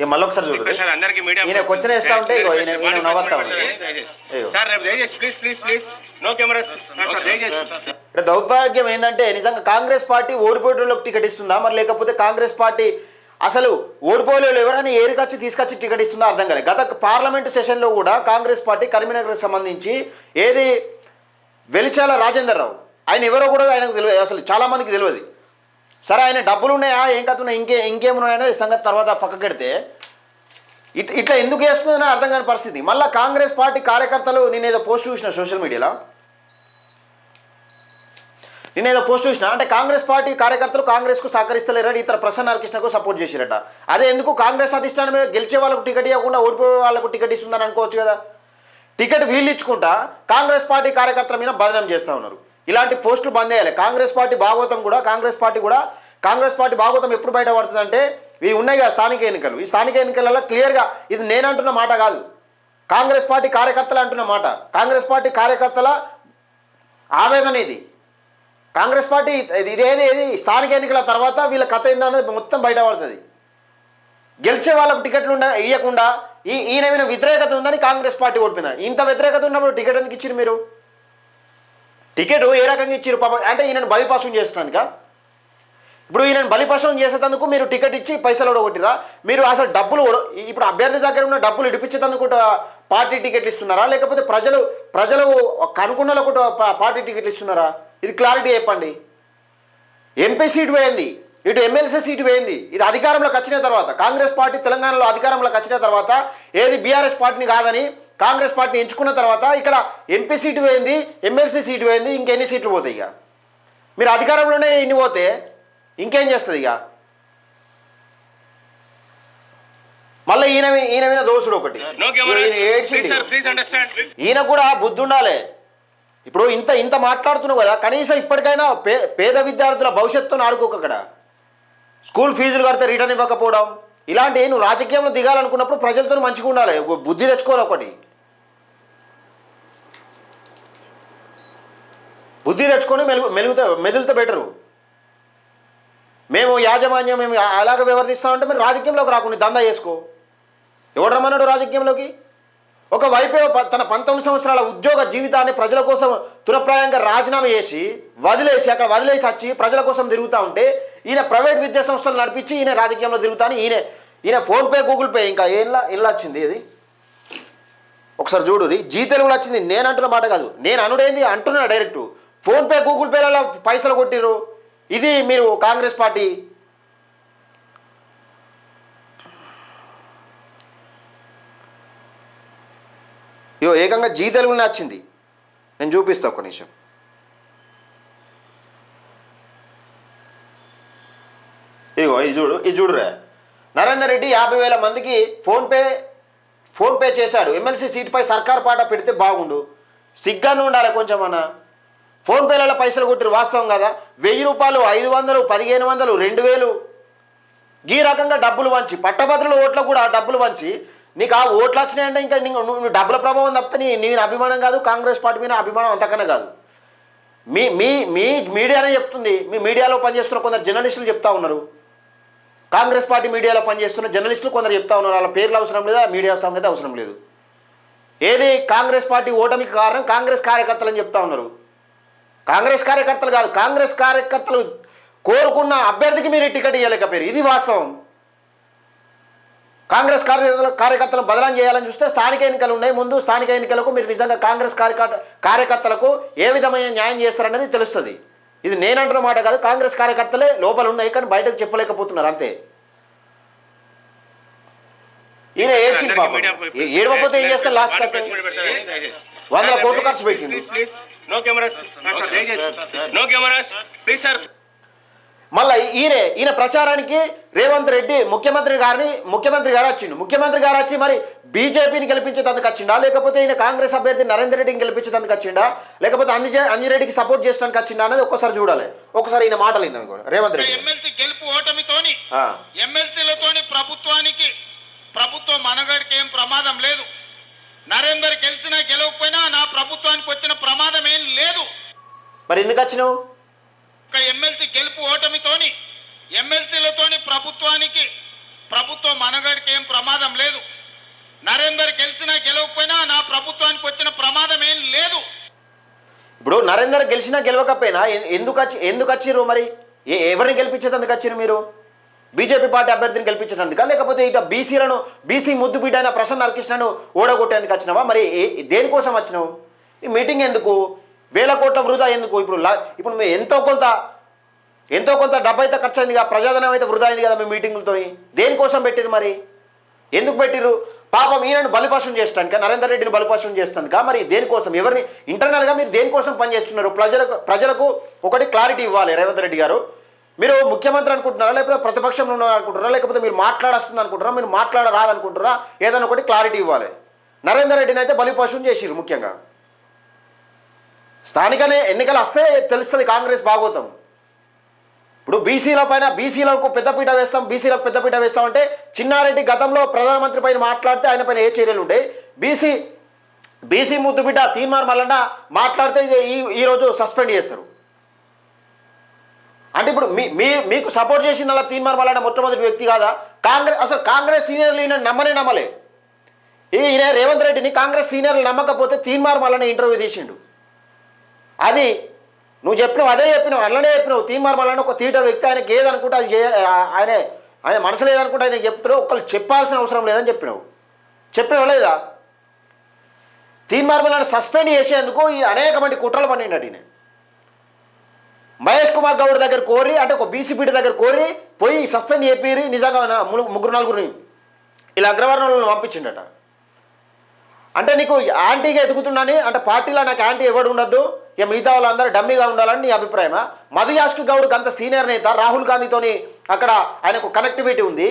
ఇక మళ్ళీ ఒకసారి చూడు. సార్ అందరికి మీడియా ఈయన క్వశ్చన్ వేస్తా ఉంటే ఇగో ఈయన ఈయన నవ్వుతా ఉన్నాడు. ఇగో. సార్ రేపు దయచేసి please please please no camera sir దయచేసి. ఇక్కడ దౌర్భాగ్యం ఏంటంటే నిజంగా కాంగ్రెస్ పార్టీ ఓడిపోయేటోళ్ళకి టికెట్ ఇస్తుందా? మరి లేకపోతే కాంగ్రెస్ పార్టీ అసలు వాళ్ళు ఎవరైనా ఏరికొచ్చి తీసుకొచ్చి టికెట్ ఇస్తుందో? అర్థం కాలేదు గత పార్లమెంటు సెషన్లో కూడా కాంగ్రెస్ పార్టీ కరీంనగర్కి సంబంధించి ఏది వెలిచాల రాజేందర్ రావు. ఆయన ఎవరో కూడా ఆయనకు తెలియదు. అసలు చాలా మందికి తెలియదు. సరే ఆయన డబ్బులు ఉన్నాయా ఏం కథ ఉన్నాయి ఇంకే ఇంకేమున్నాయనే సంగతి తర్వాత పక్కకెడితే ఇట్ ఇట్లా ఎందుకు వేస్తుందని అర్థం కాని పరిస్థితి. మళ్ళీ కాంగ్రెస్ పార్టీ కార్యకర్తలు నేను ఏదో పోస్ట్ చూసిన సోషల్ మీడియాలో? నేను ఏదో పోస్ట్ చూసిన? అంటే కాంగ్రెస్ పార్టీ కార్యకర్తలు కాంగ్రెస్కు సహకరిస్తలేరని ఇతర ప్రసన్న కృష్ణకు సపోర్ట్ చేసిరట. అదే ఎందుకు కాంగ్రెస్ అధిష్టానమే గెలిచే వాళ్ళకు టికెట్ ఇవ్వకుండా ఓడిపోయే వాళ్ళకు టికెట్ ఇస్తుందని అనుకోవచ్చు కదా? టికెట్ వీళ్ళు ఇచ్చుకుంటా కాంగ్రెస్ పార్టీ కార్యకర్తల మీద బదనం చేస్తూ ఉన్నారు. ఇలాంటి పోస్టులు బంద్ చేయాలి. కాంగ్రెస్ పార్టీ భాగవతం కూడా కాంగ్రెస్ పార్టీ కూడా కాంగ్రెస్ పార్టీ భాగవతం ఎప్పుడు బయటపడుతుందంటే ఇవి ఉన్నాయి కదా స్థానిక ఎన్నికలు. ఈ స్థానిక ఎన్నికలలో క్లియర్గా ఇది నేను అంటున్న మాట కాదు. కాంగ్రెస్ పార్టీ కార్యకర్తలు అంటున్న మాట. కాంగ్రెస్ పార్టీ కార్యకర్తల ఆవేదన ఇది. కాంగ్రెస్ పార్టీ ఇది- ఇదేది ఏది స్థానిక ఎన్నికల తర్వాత వీళ్ళ కథ ఏందనేది మొత్తం బయటపడుతుంది. గెలిచే వాళ్ళకు టికెట్లు ఉండ ఇవ్వకుండా ఈ ఈయన వ్యతిరేకత ఉందని కాంగ్రెస్ పార్టీ ఓడిపోయింది. ఇంత వ్యతిరేకత ఉన్నప్పుడు టికెట్ ఎందుకు ఇచ్చింది మీరు? టికెట్ ఏ రకంగా ఇచ్చారు పాప? అంటే ఈయనను బలిపాసం చేస్తున్నందుక ఇప్పుడు ఈయనను బలిపాసం చేసేటందుకు మీరు టికెట్ ఇచ్చి పైసలు ఓడగొట్టిరా మీరు అసలు డబ్బులు ఇప్పుడు అభ్యర్థి దగ్గర ఉన్న డబ్బులు ఇడిపించేందుకు పార్టీ టికెట్లు ఇస్తున్నారా? లేకపోతే ప్రజలు ప్రజలు కనుకున్నలకు పార్టీ టికెట్లు ఇస్తున్నారా? ఇది క్లారిటీ చెప్పండి. ఎంపీ సీటు పోయింది ఇటు ఎమ్మెల్సీ సీటు పోయింది ఇది అధికారంలోకి వచ్చిన తర్వాత కాంగ్రెస్ పార్టీ తెలంగాణలో అధికారంలోకి వచ్చిన తర్వాత ఏది బీఆర్ఎస్ పార్టీని కాదని కాంగ్రెస్ పార్టీని ఎంచుకున్న తర్వాత ఇక్కడ ఎంపీ సీటు పోయింది ఎమ్మెల్సీ సీటు పోయింది ఇంకెన్ని సీట్లు పోతాయి ఇక? మీరు అధికారంలోనే ఇన్ని పోతే ఇంకేం చేస్తుంది ఇక? మళ్ళీ ఈయన ఈయన మీద దోసుడు ఒకటి. ఈయన కూడా బుద్ధి ఉండాలి. ఇప్పుడు ఇంత ఇంత మాట్లాడుతున్నావు కదా కనీసం ఇప్పటికైనా పే పేద విద్యార్థుల భవిష్యత్తును ఆడుకోక అక్కడ. స్కూల్ ఫీజులు కడితే రిటర్న్ ఇవ్వకపోవడం. ఇలాంటి నువ్వు రాజకీయంలో దిగాలనుకున్నప్పుడు ప్రజలతో మంచిగా ఉండాలి. బుద్ధి తెచ్చుకోవాలి ఒకటి. బుద్ధి తెచ్చుకొని మెలుగు మెలుగుతా మెదులుతా బెటరు. మేము యాజమాన్యం మేము అలాగ వ్యవహరిస్తామంటే మీరు రాజకీయంలోకి రాకుండా దందా చేసుకో. ఎవడు రమ్మన్నాడు రాజకీయంలోకి? ఒకవైపే ప- తన పంతొమ్మిది సంవత్సరాల ఉద్యోగ జీవితాన్ని ప్రజల కోసం తురప్రాయంగా రాజీనామా చేసి వదిలేసి అక్కడ వదిలేసి వచ్చి ప్రజల కోసం తిరుగుతూ ఉంటే ఈయన ప్రైవేట్ విద్యా సంస్థలు నడిపించి ఈయన రాజకీయంలో తిరుగుతాను ఈయన ఈయన ఫోన్పే గూగుల్ పే ఇంకా ఏళ్ళ ఇల్లు వచ్చింది ఇది ఒకసారి చూడు జీ తెలుగులో వచ్చింది నేను అంటున్న మాట కాదు. నేను అనుడేంది? అంటున్నా డైరెక్టు. ఫోన్పే గూగుల్ పేలలో పైసలు కొట్టిర్రు. ఇది మీరు కాంగ్రెస్ పార్టీ. ఇయో ఏకంగా జీ తెలుగులోనే వచ్చింది నేను చూపిస్తా ఒక నిమిషం. ఇదిగో ఇది చూడు ఇది చూడురా. నరేందర్ రెడ్డి యాభై వేల మందికి ఫోన్పే ఫోన్పే చేశాడు. ఎమ్మెల్సీ సీటుపై సర్కార్ పాట పెడితే బాగుండు. సిగ్గాను ఉండాలి కొంచెం అన్నా. ఫోన్పేలలో పైసలు కొట్టిరు వాస్తవం కదా? వెయ్యి రూపాయలు ఐదు వందలు పదిహేను వందలు రెండు వేలు. ఈ రకంగా డబ్బులు వంచి పట్టభద్రుల ఓట్లో కూడా డబ్బులు వంచి నీకు ఆ ఓట్లు వచ్చినాయంటే ఇంకా నీకు నువ్వు డబ్బుల ప్రభావం తప్పితే నీ నీ అభిమానం కాదు కాంగ్రెస్ పార్టీ మీద అభిమానం అంతకన్నా కాదు. మీ మీ మీ మీడియానే చెప్తుంది. మీ మీడియాలో పనిచేస్తున్న కొందరు జర్నలిస్టులు చెప్తా ఉన్నారు. కాంగ్రెస్ పార్టీ మీడియాలో పనిచేస్తున్న జర్నలిస్టులు కొందరు చెప్తా ఉన్నారు. వాళ్ళ పేర్లు అవసరం లేదా మీడియా సంగతి అవసరం లేదు. ఏది కాంగ్రెస్ పార్టీ ఓటమికి కారణం కాంగ్రెస్ కార్యకర్తలు అని చెప్తా ఉన్నారు. కాంగ్రెస్ కార్యకర్తలు కాదు కాంగ్రెస్ కార్యకర్తలు కోరుకున్న అభ్యర్థికి మీరు టికెట్ ఇవ్వలేకపోయారు ఇది వాస్తవం. కాంగ్రెస్ కార్యకర్తలు కార్యకర్తలు బదలాం చేయాలని చూస్తే స్థానిక ఎన్నికలు ఉన్నాయి. ముందు స్థానిక ఎన్నికలకు మీరు నిజంగా కాంగ్రెస్ కార్యకర్త కార్యకర్తలకు ఏ విధమైన న్యాయం చేస్తారనేది తెలుస్తుంది. ఇది నేనంటున్న మాట కాదు కాంగ్రెస్ కార్యకర్తలే లోపల ఉన్నాయి కానీ బయటకు చెప్పలేకపోతున్నారు అంతే. ఈయన ఏడ్చింది పాపం. ఏ- ఏడవకపోతే ఏం చేస్తారు లాస్ట్ వందల కోట్లు ఖర్చు పెట్టిండు. No cameras no cameras please sir మళ్ళీ ఈయన ఈయన ప్రచారానికి రేవంత్ రెడ్డి ముఖ్యమంత్రి గారిని ముఖ్యమంత్రి గారు వచ్చిండు. ముఖ్యమంత్రి గారు వచ్చి మరి బీజేపీని గెలిపించేందుకు వచ్చిండా? లేకపోతే ఈయన కాంగ్రెస్ అభ్యర్థి నరేందర్ రెడ్డిని గెలిపించేందుకు వచ్చిండా? లేకపోతే అంజి అంజిరెడ్డికి సపోర్ట్ చేయడానికి వచ్చిండా అనేది ఒక్కసారి చూడాలి. ఒకసారి ఈయన మాటలు ఇందాం కూడా రేవంత్ రెడ్డి. ఎమ్మెల్సీ గెలుపు ఓటమితోని ఆ, ఎమ్మెల్సీలతోని ప్రభుత్వానికి ప్రభుత్వ మనగడికి ఏం ప్రమాదం లేదు. నరేందర్ గెలిచినా గెలవకపోయినా నా ప్రభుత్వానికి వచ్చిన ప్రమాదం ఏం లేదు. మరి ఎందుకు వచ్చినావు? ఒక ఎమ్మెల్సీ గెలుపు ఓటమితోని ఎమ్మెల్సీలతోని ప్రభుత్వానికి ప్రభుత్వం మనగడికి ఏం ప్రమాదం లేదు. నరేందర్ గెలిచినా గెలవకపోయినా నా ప్రభుత్వానికి వచ్చిన ప్రమాదం ఏం లేదు. ఇప్పుడు నరేందర్ గెలిచినా గెలవకపోయినా ఎందుకు వచ్చి ఎందుకు వచ్చిర్రు మరి? ఎవరిని గెలిపించేది అందుకు వచ్చిర్రు మీరు? బీజేపీ పార్టీ అభ్యర్థిని గెలిపించడానికి లేకపోతే ఇక బీసీలను బీసీ ముద్దు అయిన ప్రసన్న హరికృష్ణను ఓడగొట్టేందుకు వచ్చినావా? మరి ఏ- దేనికోసం వచ్చినావు? ఈ మీటింగ్ ఎందుకు? వేల కోట్ల వృధా ఎందుకు? ఇప్పుడు లా- ఇప్పుడు మేము ఎంతో కొంత ఎంతో కొంత డబ్బు అయితే ఖర్చు అయింది కదా ప్రజాధనం అయితే వృధా అయింది కదా మీ మీటింగులతో? దేనికోసం పెట్టిరు మరి? ఎందుకు పెట్టిరు పాపం ఈయనను బలిపశం చేస్తానికి నరేందర్ రెడ్డిని బలిపశం చేస్తానికి మరి దేనికోసం? ఎవరిని ఇంటర్నల్గా మీరు దేనికోసం పనిచేస్తున్నారు? ప్రజలకు ప్రజలకు ఒకటి క్లారిటీ ఇవ్వాలి రేవంత్ రెడ్డి గారు. మీరు ముఖ్యమంత్రి అనుకుంటున్నారా? లేకపోతే ప్రతిపక్షంలో ఉన్నారు అనుకుంటున్నారా? లేకపోతే మీరు మాట్లాడస్తుంది అనుకుంటారా మీరు మాట్లాడరాదనుకుంటారా ఏదైనా ఒకటి క్లారిటీ ఇవ్వాలి. నరేందర్ రెడ్డిని అయితే బలిపశువుని చేసిరు ముఖ్యంగా. స్థానికనే ఎన్నికలు వస్తే తెలుస్తుంది కాంగ్రెస్ భాగోతం ఇప్పుడు బీసీల పైన బీసీలకు పెద్దపీట వేస్తాం బీసీలకు పెద్దపీట వేస్తామంటే చిన్నారెడ్డి గతంలో ప్రధానమంత్రి పైన మాట్లాడితే ఆయన పైన ఏ చర్యలు ఉంటాయి బీసీ బీసీ ముద్దు బిడ్డ తీన్మార్ మల్లన్న మాట్లాడితే ఇది ఈ ఈరోజు సస్పెండ్ చేస్తారు. అంటే ఇప్పుడు మీ మీ మీకు సపోర్ట్ చేసిన అలా తీన్మార్ మల్లన్న మొట్టమొదటి వ్యక్తి కాదా? కాంగ్రెస్ అసలు కాంగ్రెస్ సీనియర్లు ఈయన నమ్మనే నమ్మలే. ఈ ఈయన రేవంత్ రెడ్డిని కాంగ్రెస్ సీనియర్లు నమ్మకపోతే తీన్మార్ మల్లన్న ఇంటర్వ్యూ తీసిండు. అది నువ్వు చెప్పినావు అదే చెప్పినావు అల్లనే చెప్పినావు. తీన్మార్ మల్లన్న ఒక తీట వ్యక్తి ఆయనకి ఏదనుకుంటే అది చే ఆయన ఆయన మనసు లేదనుకుంటే ఆయన చెప్తున్నావు ఒకళ్ళు చెప్పాల్సిన అవసరం లేదని చెప్పినావు. చెప్పినావు లేదా? తీన్మార్ సస్పెండ్ చేసేందుకు ఈ అనేక మంది కుట్రలు పన్నిండట అడిగినాయి మహేష్ కుమార్ గౌడ్ దగ్గర కోరి అంటే ఒక బీసీ దగ్గర కోరి పోయి సస్పెండ్ చేపిరి నిజంగా ముగ్గురు నలుగురిని ఇలా అగ్రవర్ణంలో పంపించిండట. అంటే నీకు యాంటీగా ఎదుగుతున్నాని అంటే పార్టీలో నాకు యాంటీ ఎవడు ఉండొద్దు ఇక మిగతా వాళ్ళందరూ డమ్మీగా ఉండాలని నీ అభిప్రాయమా? మధు యాష్కి గౌడ్కి అంత సీనియర్ నేత రాహుల్ గాంధీతోని అక్కడ ఆయనకు కనెక్టివిటీ ఉంది.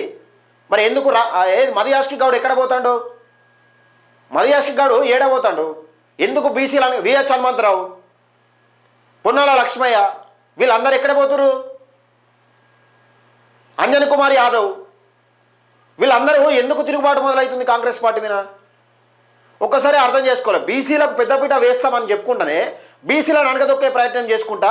మరి ఎందుకు రా ఏది మధు యాష్కి గౌడ్ ఎక్కడ పోతాడు? మధు యాష్కి గౌడ్ ఏడ పోతాడు? ఎందుకు బీసీలని విహెచ్ హనుమంతరావు? పొన్నాల లక్ష్మయ్య వీళ్ళందరూ ఎక్కడ పోతురు అంజన్ కుమార్ యాదవ్. వీళ్ళందరూ ఎందుకు తిరుగుబాటు మొదలవుతుంది కాంగ్రెస్ పార్టీ మీద? ఒక్కసారి అర్థం చేసుకోవాలి. బీసీలకు పెద్దపీట వేస్తామని చెప్పుకుంటానే బీసీలను అణగదొక్కే ప్రయత్నం చేసుకుంటా